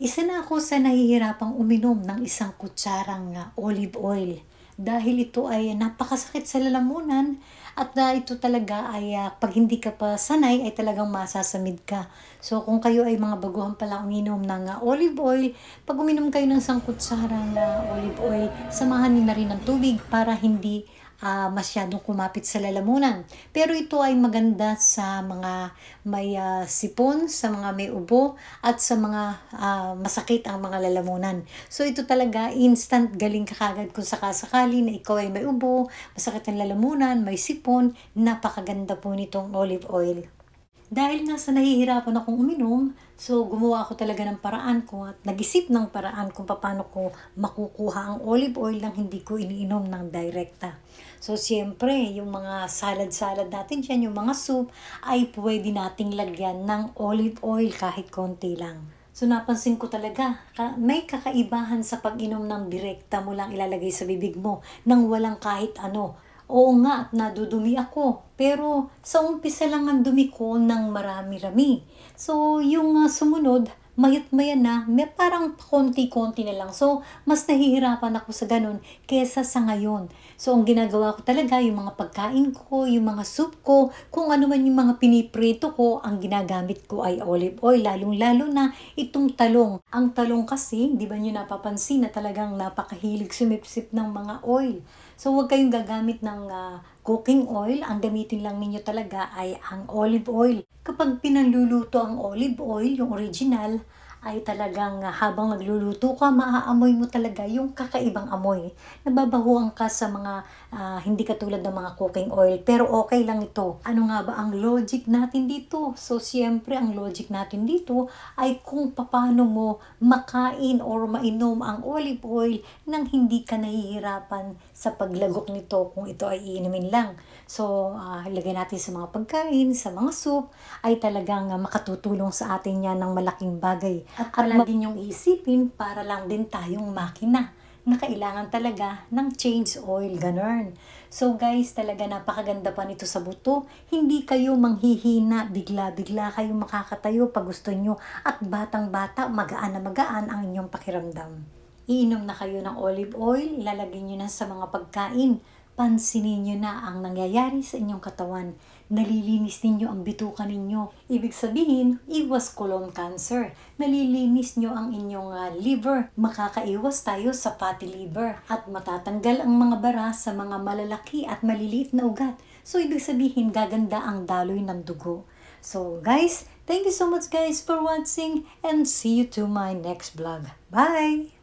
Isa na ako sa nahihirapang uminom ng isang kutsarang ah, olive oil dahil ito ay napakasakit sa lalamunan at na ito talaga ay ah, pag hindi ka pa sanay ay talagang masasamid ka. So kung kayo ay mga baguhan pala uminom ng ah, olive oil, pag uminom kayo ng isang kutsarang ah, olive oil, samahan niyo na rin ng tubig para hindi ah, masyadong kumapit sa lalamunan. Pero ito ay maganda sa mga may ah, sipon, sa mga may ubo, at sa mga ah, masakit ang mga lalamunan. So ito talaga instant galing ka kagad kung sakasakali na ikaw ay may ubo, masakit ang lalamunan, may sipon, napakaganda po nitong olive oil. Dahil nga sa nahihirapan akong uminom, so gumawa ako talaga ng paraan ko at nag-isip ng paraan kung paano ko makukuha ang olive oil nang hindi ko iniinom ng direkta. So siyempre, yung mga salad-salad natin dyan, yung mga soup, ay pwede nating lagyan ng olive oil kahit konti lang. So napansin ko talaga, may kakaibahan sa pag-inom ng direkta mo lang ilalagay sa bibig mo nang walang kahit ano. Oo nga, nadudumi ako. Pero sa umpisa lang ang dumi ko ng marami-rami. So yung ah, sumunod, mayat maya na, may parang konti-konti na lang. So, mas nahihirapan ako sa ganun kesa sa ngayon. So, ang ginagawa ko talaga, yung mga pagkain ko, yung mga soup ko, kung ano man yung mga piniprito ko, ang ginagamit ko ay olive oil, lalong-lalo na itong talong. Ang talong kasi, di ba nyo napapansin na talagang napakahilig sumipsip ng mga oil. So, huwag kayong gagamit ng ah, cooking oil. Ang gamitin lang ninyo talaga ay ang olive oil. Kapag pinanluluto ang olive oil, yung original, ay talagang habang nagluluto ka, maaamoy mo talaga yung kakaibang amoy. Nababahuan ka sa mga ah, hindi katulad ng mga cooking oil. Pero okay lang ito. Ano nga ba ang logic natin dito? So, siyempre, ang logic natin dito ay kung paano mo makain or mainom ang olive oil nang hindi ka nahihirapan sa paglagok nito kung ito ay iinumin lang. So, ah, ilagay natin sa mga pagkain, sa mga soup, ay talagang ah, makatutulong sa atin yan ng malaking bagay. At palagi niyong isipin para lang din tayong makina na kailangan talaga ng change oil, ganun. So guys, talaga napakaganda pa nito sa buto. Hindi kayo manghihina, bigla-bigla kayo makakatayo pag gusto nyo. At batang-bata, magaan na magaan ang inyong pakiramdam. Iinom na kayo ng olive oil, ilalagay nyo na sa mga pagkain. Pansinin nyo na ang nangyayari sa inyong katawan. Nalilinis ninyo ang bituka ninyo. Ibig sabihin, iwas colon cancer. Nalilinis nyo ang inyong ah, liver. Makakaiwas tayo sa fatty liver. At matatanggal ang mga bara sa mga malalaki at maliliit na ugat. So, ibig sabihin, gaganda ang daloy ng dugo. So, guys, thank you so much guys for watching and see you to my next vlog. Bye!